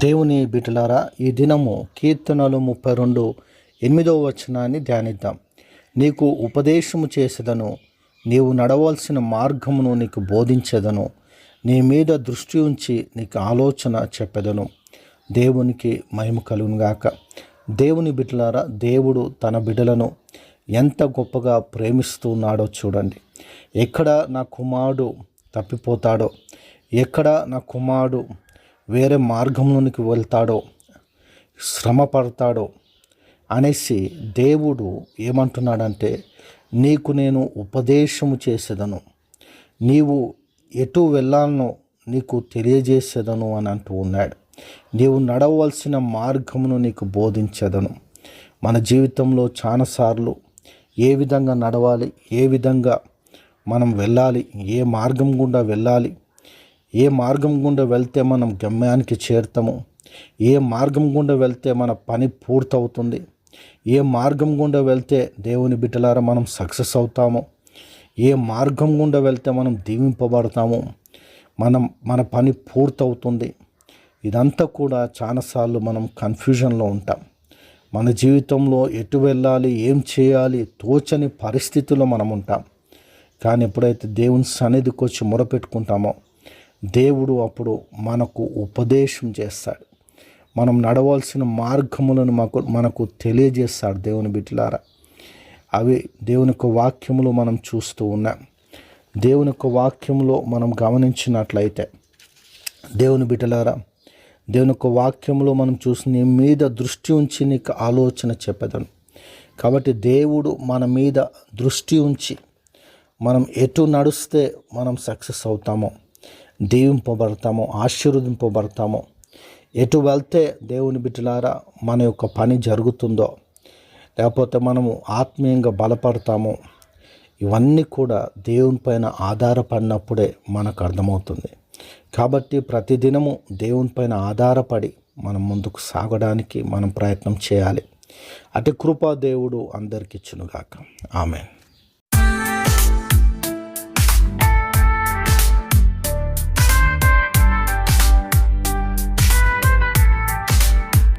దేవుని బిడ్డలారా ఈ దినము కీర్తనలు ముప్పై రెండు ఎనిమిదవ వచనాన్ని ధ్యానిద్దాం. నీకు ఉపదేశము చేసేదను నీవు నడవలసిన మార్గమును నీకు బోధించేదను నీ మీద దృష్టి ఉంచి నీకు ఆలోచన చెప్పెదను. దేవునికి మహిమ కలుగునుగాక. దేవుని బిడ్డలారా దేవుడు తన బిడ్డలను ఎంత గొప్పగా ప్రేమిస్తున్నాడో చూడండి. ఎక్కడ నా కుమారుడు తప్పిపోతాడో ఎక్కడ నా కుమారుడు వేరే మార్గంలోనికి వెళ్తాడో శ్రమ పడతాడో అనేసి దేవుడు ఏమంటున్నాడంటే నీకు నేను ఉపదేశము చేసేదను. నీవు ఎటు వెళ్ళాలనో నీకు తెలియజేసేదను అని అంటూ ఉన్నాడు. నీవు నడవలసిన మార్గమును నీకు బోధించేదను. మన జీవితంలో చాలాసార్లు ఏ విధంగా నడవాలి ఏ విధంగా మనం వెళ్ళాలి ఏ మార్గం గుండా వెళ్ళాలి ఏ మార్గం గుండా వెళ్తే మనం గమ్యానికి చేరుతాము ఏ మార్గం గుండా వెళ్తే మన పని పూర్తవుతుంది ఏ మార్గం గుండా వెళ్తే దేవుని బిడ్డలారా మనం సక్సెస్ అవుతాము ఏ మార్గం గుండా వెళ్తే మనం దీవింపబడతాము మనం మన పని పూర్తవుతుంది. ఇదంతా కూడా చాలాసార్లు మనం కన్ఫ్యూజన్లో ఉంటాం. మన జీవితంలో ఎటు వెళ్ళాలి ఏం చేయాలి తోచని పరిస్థితుల్లో మనం ఉంటాం. కానీ ఎప్పుడైతే దేవుని సన్నిధికి వచ్చి మొరపెట్టుకుంటామో దేవుడు అప్పుడు మనకు ఉపదేశం చేస్తాడు. మనం నడవలసిన మార్గములను మాకు మనకు తెలియజేస్తాడు దేవుని బిడ్డలారా. అవి దేవుని యొక్క వాక్యములు మనం చూస్తూ ఉన్నాం. దేవుని యొక్క వాక్యంలో మనం గమనించినట్లయితే దేవుని బిడ్డలారా దేవుని యొక్క వాక్యంలో మనం చూసి నీ మీద దృష్టి ఉంచి నీకు ఆలోచన చెప్పదను. కాబట్టి దేవుడు మన మీద దృష్టి ఉంచి మనం ఎటు నడుస్తే మనం సక్సెస్ అవుతామో దీవింపబడతామో ఆశీర్వదింపబడతామో. ఎటు వెళ్తే దేవుని బిడ్డలారా మన యొక్క పని జరుగుతుందో లేకపోతే మనము ఆత్మీయంగా బలపడతామో ఇవన్నీ కూడా దేవుని పైన ఆధారపడినప్పుడే మనకు అర్థమవుతుంది. కాబట్టి ప్రతిదినము దేవుని పైన ఆధారపడి మనం ముందుకు సాగడానికి మనం ప్రయత్నం చేయాలి. అటు కృపా దేవుడు అందరికిచ్చునుగాక. ఆమె